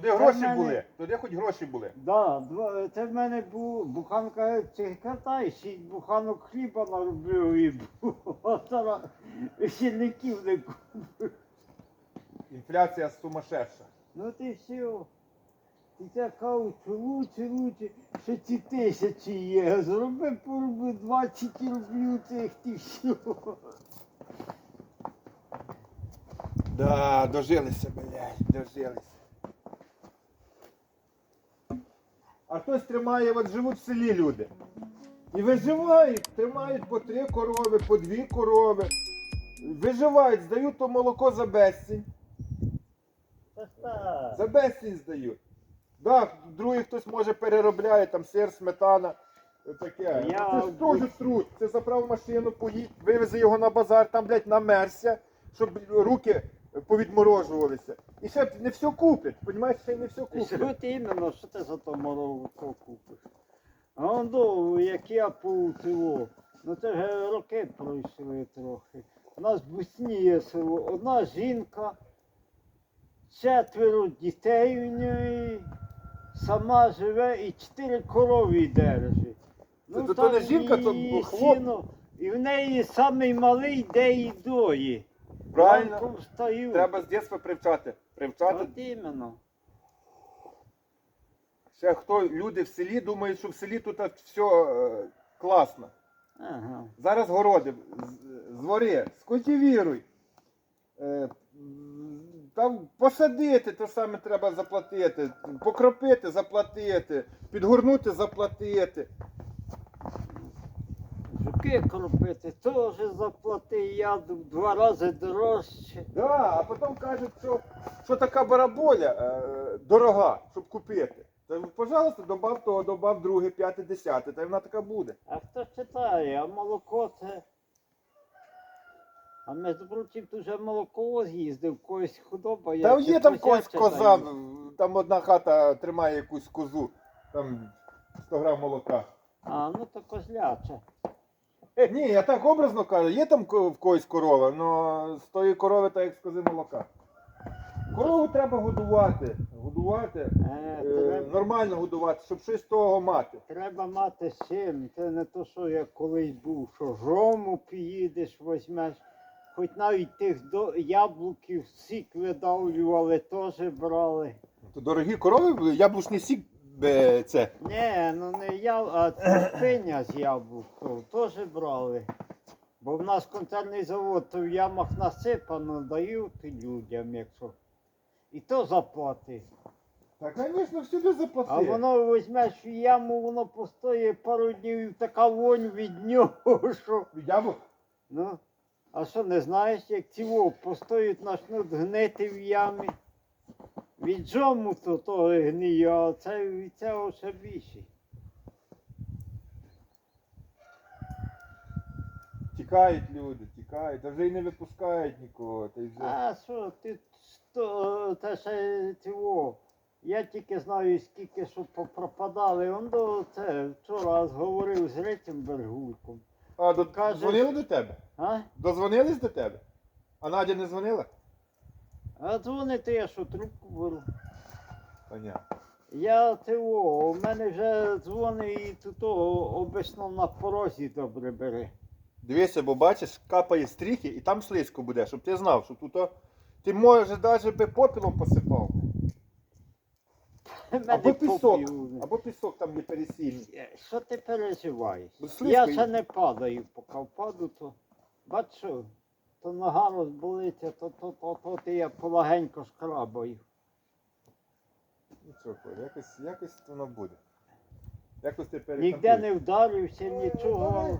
Туди гроші мене- були, туди хоч гроші були. Да, два, це в мене був буханка цих і шість буханок хліба наробив і зараз сільників не купив. Інфляція сумасшедша. Ну ти все. І це кажуть, лучше, лучше, що ці тисячі є. Зроби пороби 20 рублів цих ти все. Да, дожилися, блядь, дожилися. А хтось тримає, от живуть в селі люди. І виживають, тримають по три корови, по дві корови. Виживають, здають то молоко за безцінь. За безцінь здають. Да, другий хтось може переробляє, там сир, сметана. Таке. Я- Це ж теж труд. Це заправ машину, поїдь, вивези його на базар, там, блядь, намерся, щоб руки повідморожувалися. І ще не все куплять, розумієш, ще не все куплять. Що ти іменно, що ти за то моровку купиш? А он до, як я поутило, ну це ж роки пройшли трохи. У нас бусніє село, одна жінка, четверо дітей у неї, сама живе і чотири корови держить. Це то- то не жінка, то її хлоп. сіно, І в неї самий малий де і дої. Правильно. Встаю. Треба з дитинства привчати. Привчати. От іменно. Ще хто люди в селі думають, що в селі тут все е, класно. Ага. Зараз городи з- звори, скотівіруй. Е, Там посадити, то саме треба заплатити, покропити, заплатити, підгорнути, заплатити. Жуки кропити теж заплати, я в два рази дорожче. Да, а потім кажуть, що, що така бараболя е, дорога, щоб купити. Та, пожалуйста, добав того, добав друге, п'яте, десяте, та й вона така буде. А хто читає, а молоко це. А між прочим, тут вже молоковоз їздив, когось худоба. Та є там когось коза, там. одна хата тримає якусь козу, там 100 грам молока. А, ну то козляча. Ні, я так образно кажу, є там в когось корова, але з тої корови так як з кози молока. Корову треба годувати, годувати, Е, е, треба, нормально годувати, щоб щось з того мати. треба мати син. Це не то, що я колись був, що жому поїдеш, візьмеш. Хоч навіть тих до... яблуків сік видавлювали, теж брали. То дорогі корови яблучний сік е, це. Ні, ну не я, а цвиння з яблук то теж брали. Бо в нас концерний завод, то в ямах насипано, дають людям, якщо. І то заплати. Та, звісно, всюди А воно візьмеш в яму, воно постоїть пару днів і така вонь від нього, що. Від яблук? Ну, а що не знаєш, як ці вовк постоють, почнуть гнити в ямі. Від жому то того гниє, а це від цього ще більше. Тікають люди, тікають, та вже й не випускають нікого. Та й вже. А що, ти що, та ще цього. Я тільки знаю, скільки що попропадали. Он до це вчора говорив з Ретенбергульком. А, до... Каже- дзвонили до тебе? А? Дозвонились до тебе? А Надя не дзвонила? А дзвонити я що трубку беру. Понятно. Я цього, у мене вже дзвони і тут обично на порозі добре бере. Дивися, бо бачиш, капає стріхи і там слизько буде, щоб ти знав, що тут о, ти може навіть би попілом посипав. Мене Або пісок, попів. або пісок там є пересільний. Е, Що ти переживаєш? Слизько Я і- ще не падаю, поки впаду, то бачу, то нога розболиться, то, то, то, то, ти я полагенько шкрабаю. Нічого, якось, якось воно буде. Якось ти Ніде не вдарився, нічого.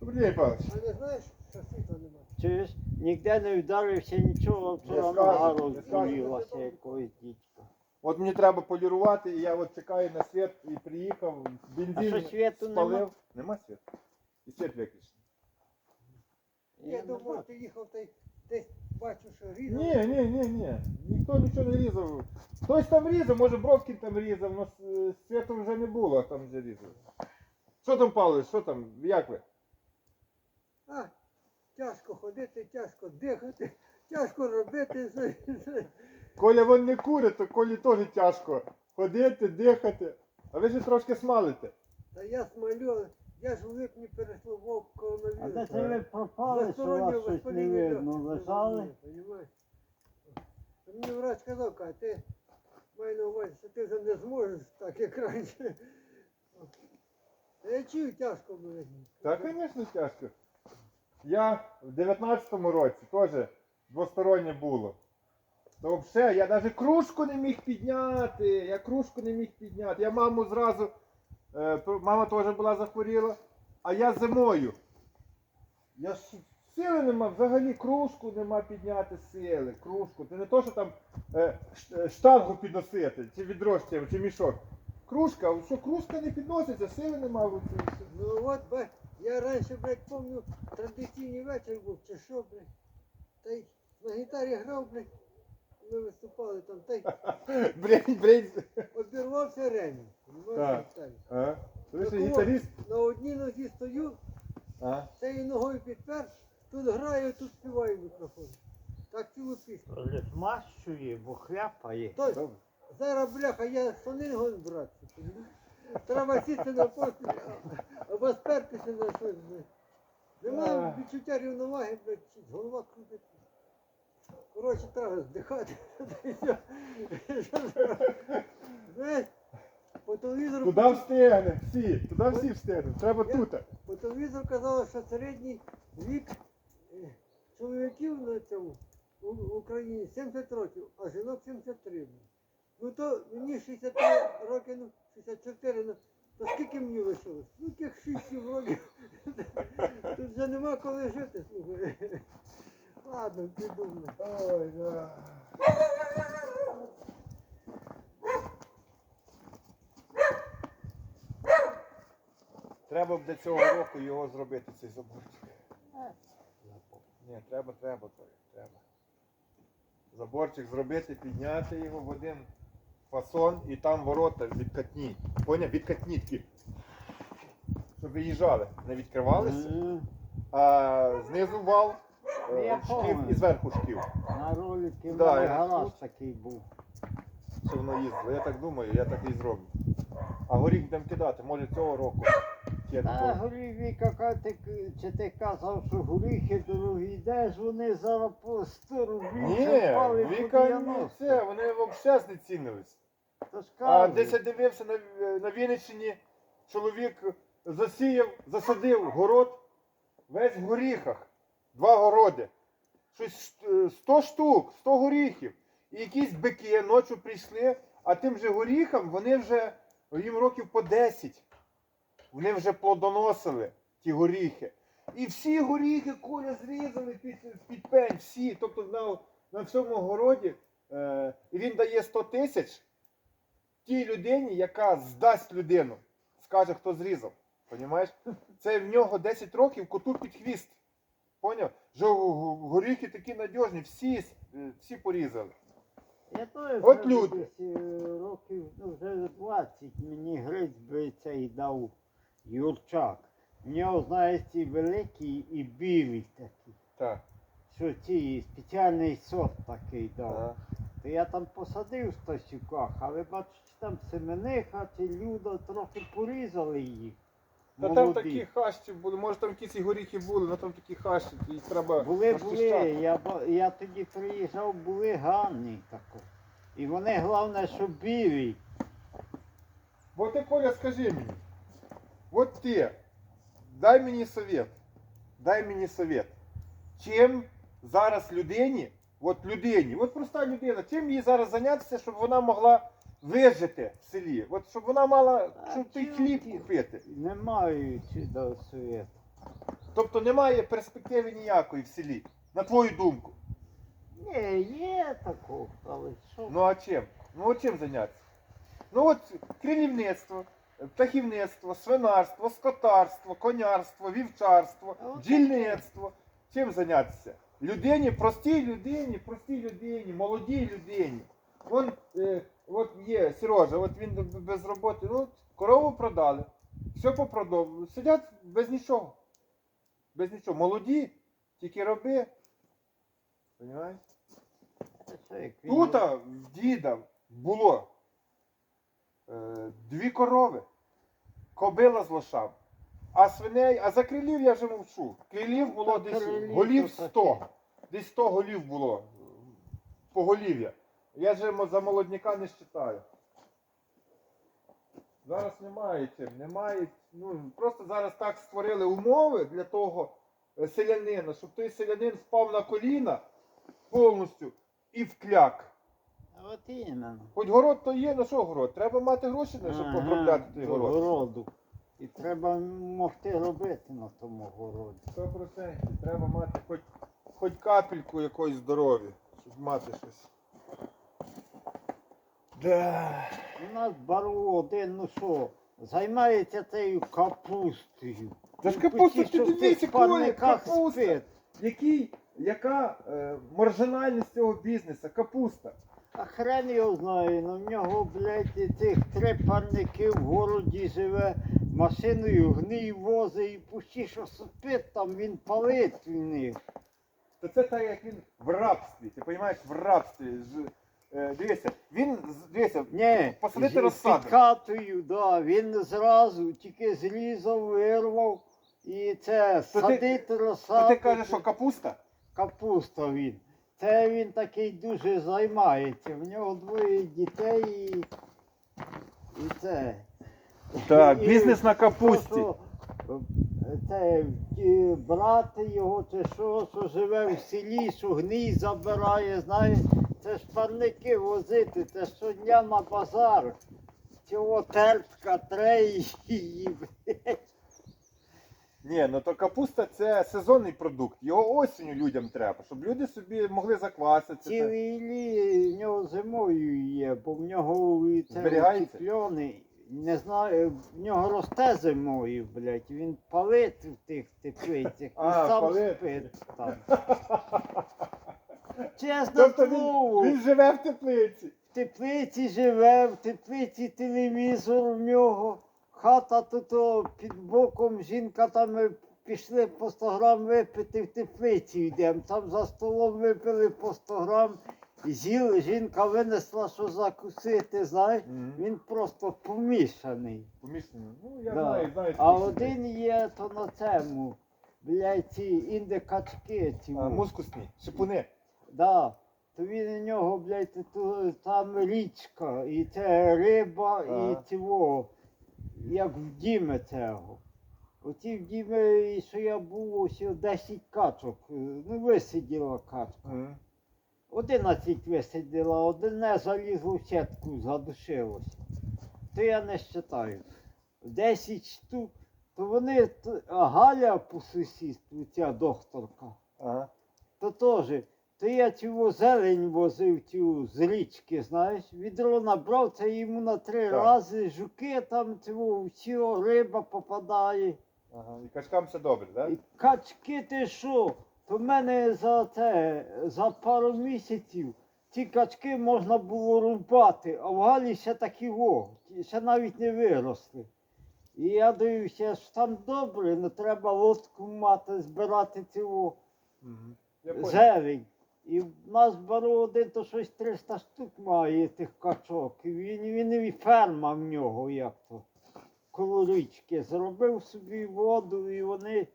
Добрий день, Павлович. А не знаєш, що світла немає? Чуєш? Ніде не вдарився, нічого, вчора нога скажу, розболілася якоїсь дідька. От мені треба полірувати, і я от чекаю на світ і приїхав, бензин А що, світу спалив. нема? Нема світу. І світ виключений. Я не думав, ти їхав та й десь бачу, що різав. Ні, ні, ні, ні. Ніхто нічого не різав. Хтось там різав, може Бровкін там різав, але світу вже не було, а там вже різав. Що там, Павлович, що там, як ви? А, тяжко ходити, тяжко дихати, тяжко робити. Коля вон не курить, то Колі теж тяжко ходити, дихати. А ви ж трошки смалите. Та я смалю, я ж в липні перейшло вовк А де це ви пропали, що у вас щось не видно, лежали? Понімаєш? Та Мені врач сказав, каже, ти маю на увазі, що ти вже не зможеш так, як раніше. Та Я чую тяжко мені. Так, звісно, тяжко. Я в 19-му році теж двостороннє було. То взагалі, я навіть кружку не міг підняти. Я кружку не міг підняти. Я маму зразу. Е, мама теж була захворіла, а я зимою. Я сили нема, взагалі кружку нема підняти сили. Кружку. Це не то, що там е, е, штангу підносити, чи відро чи мішок. Кружка, що кружка не підноситься, сили нема. Ну от, бач, я раніше, блядь, пам'ятаю, традиційний вечір був, чи що, блядь. Та й на гітарі грав, блядь. Ми виступали там, та й Брень, брень. обірвався ремінь. Так. А? Ви гітаріст? На одній нозі стою, А? цією ногою підпер, тут граю, тут співаю в мікрофон. Так цілу пісню. Змащує, бо хляпає. Добре. зараз, бляха, я сонинго братці. Треба сісти на постіль, а- або спертися на щось, блядь. Нема відчуття рівноваги, блядь, голова крутить. Коротше, треба здихати. Знаєш, по телевізору Туди встигне, всі, туди всі встигнуть. Треба Я- тут. По телевізору казали, що середній вік е, чоловіків на цьому у в Україні 70 років, а жінок 73. Ну то мені 63 роки, ну 64, ну то скільки мені лишилось? Ну тих 6-7 років. Тут вже нема коли жити, слухай. Ладно, піду. Ой, да. Треба б до цього року його зробити, цей заборчик. Ні, треба, треба, Толя, треба. Заборчик зробити, підняти його в один фасон і там ворота відкатні. Поняв? Відкатні такі. Щоб виїжджали. Не відкривалися, а знизу вал, е, шків і зверху шків. На ролики в Да, мене я тут. такий був. Що воно їздило. Я так думаю, я так і зроблю. А горіх будемо кидати, може цього року. А того. горіві, яка ти, чи ти казав, що горіхи дорогі, де ж вони зараз по 100 рублів Ні, впали по Віка, ні, 90? це, вони взагалі знецінились. То ж А кажуть. десь я дивився на, на Вінниччині, чоловік засіяв, засадив город, весь в горіхах, два городи. Щось е, 100 штук, 100 горіхів. І якісь бики ночі прийшли, а тим же горіхам вони вже, їм років по 10. Вони вже плодоносили ті горіхи. І всі горіхи коля зрізали під, під пень, всі. Тобто на, на всьому городі е, він дає 100 тисяч тій людині, яка здасть людину, скаже, хто зрізав. Понімаєш? Це в нього 10 років коту під хвіст. Поняв? Го- горіхи такі надіжні, всі, е, всі порізали. Я теж От люди. е, років, ну вже 20 мені гриць би цей дав Юрчак. В нього, знаєш, ці великі і білі такі. Так. Що ці спеціальний сорт такий дав. Ага. То я там посадив в стасюках, але бачу, що там семениха, ці люда трохи порізали їх. Та там такі хащі були, може там якісь і горіхи були, але там такі хащі, їх треба Були, були. розчищати. Я, ба- я тоді приїжджав, були гарні тако. І вони головне, що білі. Бо ти, Коля, скажи мені, от ти, дай мені совет, дай мені совет. Чим зараз людині, от людині, от проста людина, чим їй зараз зайнятися, щоб вона могла вижити в селі? От щоб вона мала, А щоб той хліб купити. Не маю чудо світу. Тобто немає перспективи ніякої в селі, на твою думку. Ні, є такого, але що? Ну а чим? Ну от чим зайнятися? Ну от крилівництво, птахівництво, свинарство, скотарство, конярство, вівчарство, А от бджільництво. Чим зайнятися? Людині, простій людині, простій людині, молодій людині. Вон, е, от є Сережа, от він без роботи, ну, корову продали, все попродав, сидять без нічого. Без нічого. Молоді, тільки роби. Понимаєш? Тут в діда було е, дві корови, кобила з лошам, а свиней, а за крилів я вже мовчу. Крилів було десь голів 100. Десь 100 голів було е, поголів'я. Я же за молодняка не вважаю. Зараз немає чим, немає. Ну, просто зараз так створили умови для того е, селянина, щоб той селянин впав на коліна повністю і вкляк. От іменно. Хоч город то є, ну що город? Треба мати гроші, на щоб обробляти той город. городу. І треба могти робити на тому городі. 100%. Треба мати хоч, хоч капельку якоїсь здоров'я, щоб мати щось. Да. У нас бару один, ну що, займається цією капустою. Та ж капуста, ти дивися, тих капуста. Який, яка е, маржинальність цього бізнесу? Капуста. А хрен його знає, ну в нього, блядь, цих три парники в городі живе, машиною гній возить і пущі, що спить там, він палить в них. То це так, як він в рабстві. Ти розумієш, в рабстві. Е, дивися, він з- дивися, Ні, Посадити розсаду. під хатою, да, він зразу тільки зрізав, вирвав і це То ти- садить то розсаду. ти кажеш, що капуста? Капуста він. Це він такий дуже займається. В нього двоє дітей і, і це. Так, І бізнес на капусті. просто, е, Це е, брати його, чи що, що живе в селі, що гній забирає, знаєш, це ж парники возити, це щодня на базар. Цього терпка трей її. Ні, ну то капуста це сезонний продукт. Його осінню людям треба, щоб люди собі могли закваситися. Цілий лі в нього зимою є, бо в нього це Зберігається? Не знаю, в нього росте зимою, блядь. Він палить в тих теплицях і А, сам палить. спить там. Чесне Тобто слово, він, він живе в теплиці. в теплиці живе, в теплиці телевізор в нього, хата тут о, під боком, жінка там ми пішли по 100 грам випити в теплиці йдемо. Там за столом випили по 100 грам. З'їли, жінка винесла, що закусити, знаєш, він просто помішаний. Помішаний. Ну, я Да. знаю, знаю. А скільки один є то на цьому, блядь, ці індикачки, ці. А, мускусні, шипуни. Да. То він у нього, блядь, то, там річка, і це риба, Ага. і цього, як в Діме цього. Оті в Діме, що я був, ось 10 качок, е, ну висиділа качка. Мгм. 11 висиділа, одне залізло в сітку, задушилося. То я не вважаю. 10 штук, то вони, т- а Галя по сусідству, ця докторка, Ага. то теж. То я цю зелень возив цю з річки, знаєш, відро набрав, це йому на три Так. рази жуки там цього, всього риба попадає. Ага. І качкам все добре, так? І качки ти що? То в мене за це, за пару місяців ці качки можна було рубати, а в Галі ще такі во, ще навіть не виросли. І я дивився, що там добре, але треба лодку мати, збирати цього. Я понял. зелень. І в нас беру один, то щось 300 штук має тих качок. І він, він і ферма в нього, як то. Коло річки. Зробив собі воду і вони.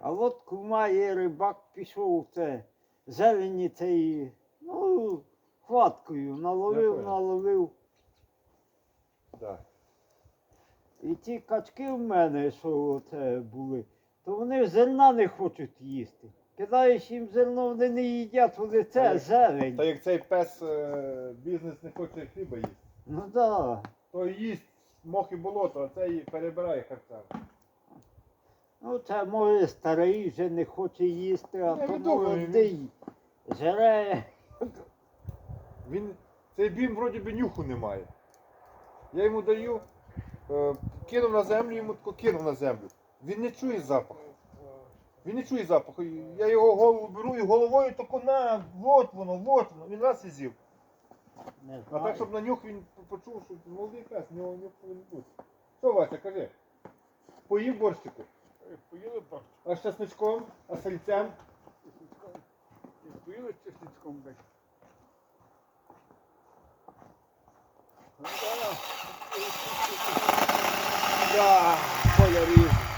А лодку має рибак, пішов у це зелені цей, ну, хваткою, наловив, понял. наловив. Да. І ті качки в мене, що це були, то вони зерна не хочуть їсти. Кидаєш їм зерно, вони не їдять, вони це зелень. Та як цей пес е, бізнес не хоче хліба їсти, Ну так. Да. то їсть мох і болото, а цей перебирає харчами. Ну це може старий вже не хоче їсти, а Я то відомо, молодий. Жере. Він, цей бім вроді би нюху не має. Я йому даю, е, кинув на землю, йому тако кинув на землю. Він не чує запаху. Він не чує запаху. Я його голову беру і головою тако на, от воно, от воно. Він раз і з'їв. Не А так, знаю. щоб на нюх він почув, що молодий пес, в нього нюх повинен бути. Що, Вася, кажи? Поїв борщику? Поїли борщ, А з часничком? А з сальцем? Стоїли з чесничком десь. Да, ріже.